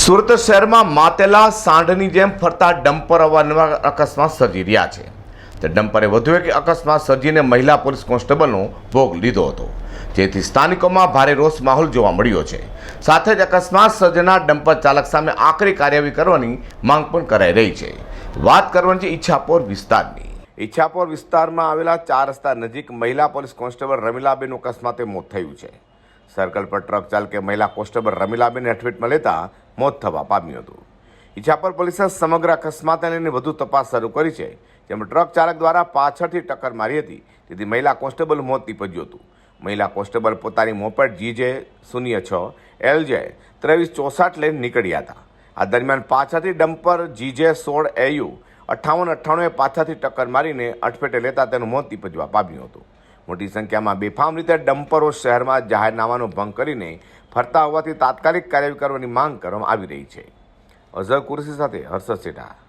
સુરત શહેરમાં માતેલા સાંઢની જેમ ફરતા ડમ્પર અવારનવાર અકસ્માત સર્જી રહ્યા છે. તે ડમ્પરે વધુ એક અકસ્માત સર્જીને મહિલા પોલીસ કોન્સ્ટેબલનો ભોગ લીધો હતો. જેથી સ્થાનિકોમાં ભારે રોષ માહોલ જોવા મળ્યો છે. સાથે જ અકસ્માત સર્જનાર ડમ્પર ચાલક સામે આકરી કાર્યવાહી કરવાની માંગ પણ કરાઈ રહી છે. વાત કરવાની છે ઈચ્છાપોર વિસ્તારની. ઈચ્છાપોર વિસ્તારમાં આવેલા ચાર રસ્તા નજીક મહિલા પોલીસ કોન્સ્ટેબલ રમીલાબેન અકસ્માતે મોત થયું છે. સર્કલ પર ટ્રક ચાલકે મહિલા કોન્સ્ટેબલ રમીલાબેન હેઠવીટમાં લેતા મોત થવા પામ્યું હતું. ઈચ્છાપર પોલીસે સમગ્ર અકસ્માતને લઈને વધુ તપાસ શરૂ કરી છે, જેમાં ટ્રક ચાલક દ્વારા પાછળથી ટક્કર મારી હતી. તેથી મહિલા કોન્સ્ટેબલ મોત નીપજ્યું હતું. મહિલા કોન્સ્ટેબલ પોતાની મોપેડ જીજે શૂન્ય છ, એલજે ત્રેવીસ ચોસાઠ લઈને નીકળ્યા હતા. આ દરમિયાન પાછળથી ડમ્પર જીજે સોળ, એયુ અઠ્ઠાવન અઠ્ઠાણુંએ પાછળથી ટક્કર મારીને અટફેટે લેતા તેનું મોત નીપજવા પામ્યું હતું. મોટી સંખ્યામાં બેફામ રીતે ડમ્પરો શહેરમાં જાહેરનામાનો ભંગ કરીને ફરતા હોવાથી તાત્કાલિક કાર્યવાહી કરવાની માંગ કરવામાં આવી રહી છે. અઝર કુરશી સાથે હર્ષદ સેઠા